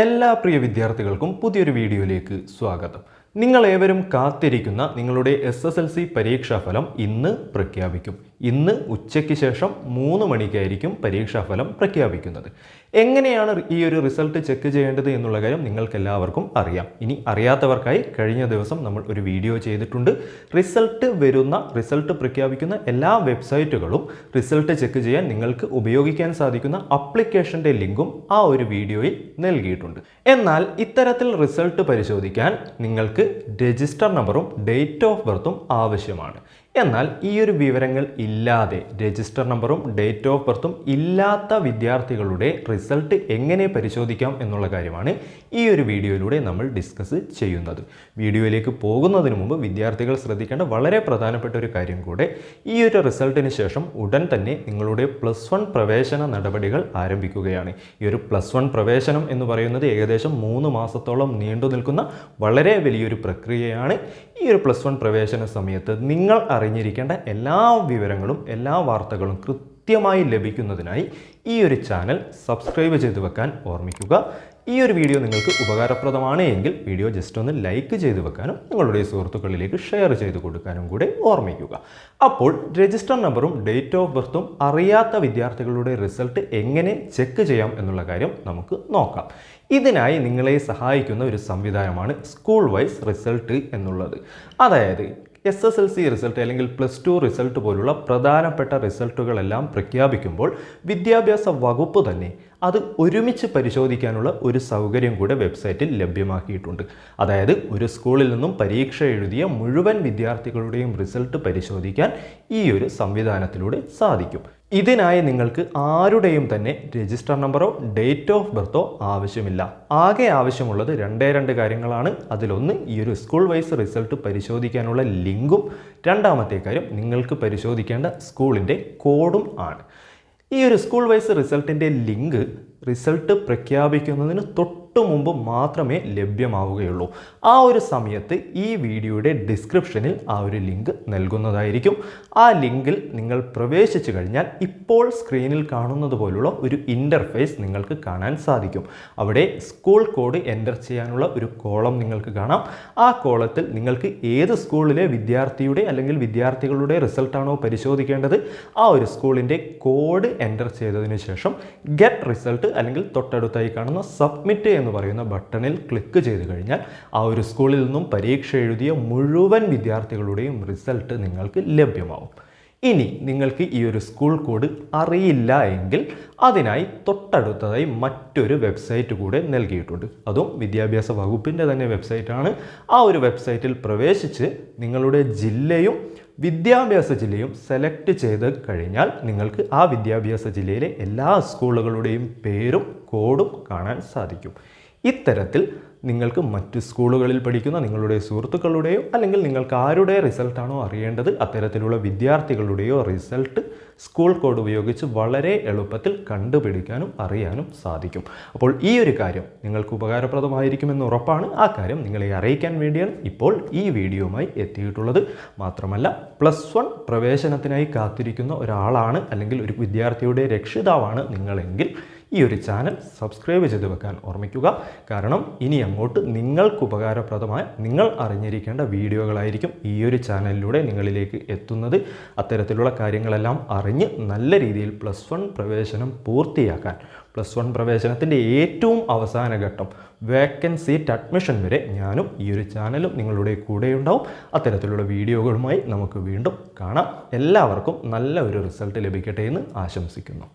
എല്ലാ പ്രിയ വിദ്യാർത്ഥികൾക്കും പുതിയൊരു വീഡിയോയിലേക്ക് സ്വാഗതം. നിങ്ങൾ ഏവരും കാത്തിരിക്കുന്ന നിങ്ങളുടെ എസ് എസ് എൽ സി പരീക്ഷാഫലം ഇന്ന് പ്രഖ്യാപിക്കും. ഇന്ന് ഉച്ചയ്ക്ക് ശേഷം മൂന്ന് മണിക്കായിരിക്കും പരീക്ഷാഫലം പ്രഖ്യാപിക്കുന്നത്. എങ്ങനെയാണ് ഈ ഒരു റിസൾട്ട് ചെക്ക് ചെയ്യേണ്ടത് എന്നുള്ള കാര്യം നിങ്ങൾക്ക് എല്ലാവർക്കും അറിയാം. ഇനി അറിയാത്തവർക്കായി കഴിഞ്ഞ ദിവസം നമ്മൾ ഒരു വീഡിയോ ചെയ്തിട്ടുണ്ട്. റിസൾട്ട് വരുന്ന റിസൾട്ട് പ്രഖ്യാപിക്കുന്ന എല്ലാ വെബ്സൈറ്റുകളും റിസൾട്ട് ചെക്ക് ചെയ്യാൻ നിങ്ങൾക്ക് ഉപയോഗിക്കാൻ സാധിക്കുന്ന അപ്ലിക്കേഷന്റെ ലിങ്കും ആ ഒരു വീഡിയോയിൽ നൽകിയിട്ടുണ്ട്. എന്നാൽ ഇത്തരത്തിൽ റിസൾട്ട് പരിശോധിക്കാൻ നിങ്ങൾക്ക് രജിസ്റ്റർ നമ്പറും ഡേറ്റ് ഓഫ് ബർത്തും ആവശ്യമാണ്. എന്നാൽ ഈ ഒരു വിവരങ്ങൾ ഇല്ലാതെ രജിസ്റ്റർ നമ്പറും ഡേറ്റ് ഓഫ് ബർത്തും ഇല്ലാത്ത വിദ്യാർത്ഥികളുടെ റിസൾട്ട് എങ്ങനെ പരിശോധിക്കാം എന്നുള്ള കാര്യമാണ് ഈ ഒരു വീഡിയോയിലൂടെ നമ്മൾ ഡിസ്കസ് ചെയ്യുന്നത്. വീഡിയോയിലേക്ക് പോകുന്നതിന് മുമ്പ് വിദ്യാർത്ഥികൾ ശ്രദ്ധിക്കേണ്ട വളരെ പ്രധാനപ്പെട്ട ഒരു കാര്യം കൂടെ ഈ ഒരു റിസൾട്ടിന് ശേഷം ഉടൻ തന്നെ നിങ്ങളുടെ പ്ലസ് വൺ പ്രവേശന നടപടികൾ ആരംഭിക്കുകയാണ്. ഈ ഒരു പ്ലസ് വൺ പ്രവേശനം എന്ന് പറയുന്നത് ഏകദേശം മൂന്ന് മാസത്തോളം നീണ്ടു നിൽക്കുന്ന വളരെ വലിയൊരു പ്രക്രിയയാണ്. ഈ ഒരു പ്ലസ് വൺ പ്രവേശന സമയത്ത് നിങ്ങൾ അറിഞ്ഞിരിക്കേണ്ട എല്ലാ വിവരങ്ങളും എല്ലാ വാർത്തകളും കൃത്യമായി ലഭിക്കുന്നതിനായി ഈ ഒരു ചാനൽ സബ്സ്ക്രൈബ് ചെയ്തു വെക്കാൻ ഓർമ്മിക്കുക. ഈ ഒരു വീഡിയോ നിങ്ങൾക്ക് ഉപകാരപ്രദമാണ് എങ്കിൽ വീഡിയോ ജസ്റ്റ് ഒന്ന് ലൈക്ക് ചെയ്ത് വെക്കാനും നിങ്ങളുടെ സുഹൃത്തുക്കളിലേക്ക് ഷെയർ ചെയ്ത് കൊടുക്കാനും കൂടെ ഓർമ്മിക്കുക. അപ്പോൾ രജിസ്റ്റർ നമ്പറും ഡേറ്റ് ഓഫ് ബർത്തും അറിയാത്ത വിദ്യാർത്ഥികളുടെ റിസൾട്ട് എങ്ങനെ ചെക്ക് ചെയ്യാം എന്നുള്ള കാര്യം നമുക്ക് നോക്കാം. ഇതിനായി നിങ്ങളെ സഹായിക്കുന്ന ഒരു സംവിധാനമാണ് സ്കൂൾ വൈസ് റിസൾട്ട് എന്നുള്ളത്. അതായത് S S L C result അല്ലെങ്കിൽ പ്ലസ് ടു റിസൾട്ട് പോലുള്ള പ്രധാനപ്പെട്ട റിസൾട്ടുകളെല്ലാം പ്രഖ്യാപിക്കുമ്പോൾ വിദ്യാഭ്യാസ വകുപ്പ് തന്നെ അത് ഒരുമിച്ച് പരിശോധിക്കാനുള്ള ഒരു സൗകര്യം കൂടെ വെബ്സൈറ്റിൽ ലഭ്യമാക്കിയിട്ടുണ്ട്. അതായത് ഒരു സ്കൂളിൽ നിന്നും പരീക്ഷ എഴുതിയ മുഴുവൻ വിദ്യാർത്ഥികളുടെയും റിസൾട്ട് പരിശോധിക്കാൻ ഈ ഒരു സംവിധാനത്തിലൂടെ സാധിക്കും. ഇതിനായി നിങ്ങൾക്ക് ആരുടെയും തന്നെ രജിസ്റ്റർ നമ്പറോ ഡേറ്റ് ഓഫ് ബർത്തോ ആവശ്യമില്ല. ആകെ ആവശ്യമുള്ളത് രണ്ടേ രണ്ട് കാര്യങ്ങളാണ്. അതിലൊന്ന് ഈ ഒരു സ്കൂൾ വൈസ് റിസൾട്ട് പരിശോധിക്കാനുള്ള ലിങ്കും. രണ്ടാമത്തെ കാര്യം നിങ്ങൾക്ക് പരിശോധിക്കേണ്ട സ്കൂളിന്റെ കോഡും ആണ്. ഈ ഒരു സ്കൂൾ വൈസ് റിസൾട്ടിന്റെ ലിങ്ക് റിസൾട്ട് പ്രഖ്യാപിക്കുന്നതിന് തൊട്ട് മുമ്പ് മാത്രമേ ലഭ്യമാവുകയുള്ളൂ. ആ ഒരു സമയത്ത് ഈ വീഡിയോയുടെ ഡിസ്ക്രിപ്ഷനിൽ ആ ഒരു ലിങ്ക് നൽകുന്നതായിരിക്കും. ആ ലിങ്കിൽ നിങ്ങൾ പ്രവേശിച്ചു കഴിഞ്ഞാൽ ഇപ്പോൾ സ്ക്രീനിൽ കാണുന്നത് പോലുള്ള ഒരു ഇന്റർഫേസ് നിങ്ങൾക്ക് കാണാൻ സാധിക്കും. അവിടെ സ്കൂൾ കോഡ് എന്റർ ചെയ്യാനുള്ള ഒരു കോളം നിങ്ങൾക്ക് കാണാം. ആ കോളത്തിൽ നിങ്ങൾക്ക് ഏത് സ്കൂളിലെ വിദ്യാർത്ഥിയുടെ അല്ലെങ്കിൽ വിദ്യാർത്ഥികളുടെ റിസൾട്ടാണോ പരിശോധിക്കേണ്ടത് ആ ഒരു സ്കൂളിന്റെ കോഡ് എന്റർ ചെയ്തതിന് ശേഷം ഗെറ്റ് റിസൾട്ട് അല്ലെങ്കിൽ തൊട്ടടുത്തായി കാണുന്ന സബ്മിറ്റ് എന്ന് പറയുന്ന ബട്ടണിൽ ക്ലിക്ക് ചെയ്ത് കഴിഞ്ഞാൽ ആ ഒരു സ്കൂളിൽ നിന്നും പരീക്ഷ എഴുതിയ മുഴുവൻ വിദ്യാർത്ഥികളുടെയും റിസൾട്ട് നിങ്ങൾക്ക് ലഭ്യമാവും. ഇനി നിങ്ങൾക്ക് ഈ ഒരു സ്കൂൾ കോഡ് അറിയില്ല എങ്കിൽ അതിനായി തൊട്ടടുത്തതായി മറ്റൊരു വെബ്സൈറ്റ് കൂടെ നൽകിയിട്ടുണ്ട്. അതും വിദ്യാഭ്യാസ വകുപ്പിന്റെ തന്നെ വെബ്സൈറ്റാണ്. ആ ഒരു വെബ്സൈറ്റിൽ പ്രവേശിച്ച് നിങ്ങളുടെ ജില്ലയും വിദ്യാഭ്യാസ ജില്ലയും സെലക്ട് ചെയ്ത് കഴിഞ്ഞാൽ നിങ്ങൾക്ക് ആ വിദ്യാഭ്യാസ ജില്ലയിലെ എല്ലാ സ്കൂളുകളുടെയും പേരും കോഡും കാണാൻ സാധിക്കും. ഇത്തരത്തിൽ നിങ്ങൾക്ക് മറ്റ് സ്കൂളുകളിൽ പഠിക്കുന്ന നിങ്ങളുടെ സുഹൃത്തുക്കളുടെയോ അല്ലെങ്കിൽ നിങ്ങൾക്ക് ആരുടെ റിസൾട്ടാണോ അറിയേണ്ടത് അത്തരത്തിലുള്ള വിദ്യാർത്ഥികളുടെയോ റിസൾട്ട് സ്കൂൾ കോഡ് ഉപയോഗിച്ച് വളരെ എളുപ്പത്തിൽ കണ്ടുപിടിക്കാനും അറിയാനും സാധിക്കും. അപ്പോൾ ഈ ഒരു കാര്യം നിങ്ങൾക്ക് ഉപകാരപ്രദമായിരിക്കുമെന്ന് ഉറപ്പാണ്. ആ കാര്യം നിങ്ങളെ അറിയിക്കാൻ വേണ്ടിയാണ് ഇപ്പോൾ ഈ വീഡിയോയുമായി എത്തിയിട്ടുള്ളത്. മാത്രമല്ല പ്ലസ് വൺ പ്രവേശനത്തിനായി കാത്തിരിക്കുന്ന ഒരാളാണ് അല്ലെങ്കിൽ ഒരു വിദ്യാർത്ഥിയുടെ രക്ഷിതാവാണ് നിങ്ങളെങ്കിൽ ഈ ഒരു ചാനൽ സബ്സ്ക്രൈബ് ചെയ്ത് വെക്കാൻ ഓർമ്മിക്കുക. കാരണം ഇനി അങ്ങോട്ട് നിങ്ങൾക്ക് ഉപകാരപ്രദമായ നിങ്ങൾ അറിഞ്ഞിരിക്കേണ്ട വീഡിയോകളായിരിക്കും ഈ ഒരു ചാനലിലൂടെ നിങ്ങളിലേക്ക് എത്തുന്നത്. അത്തരത്തിലുള്ള കാര്യങ്ങളെല്ലാം അറിഞ്ഞ് നല്ല രീതിയിൽ പ്ലസ് വൺ പ്രവേശനം പൂർത്തിയാക്കാൻ പ്ലസ് വൺ പ്രവേശനത്തിന്റെ ഏറ്റവും അവസാന ഘട്ടം വേക്കൻസി അഡ്മിഷൻ വരെ ഞാനും ഈ ഒരു ചാനലും നിങ്ങളുടെ കൂടെ ഉണ്ടാവും. അത്തരത്തിലുള്ള വീഡിയോകളുമായി നമുക്ക് വീണ്ടും കാണാം. എല്ലാവർക്കും നല്ല ഒരു റിസൾട്ട് ലഭിക്കട്ടെ എന്ന് ആശംസിക്കുന്നു.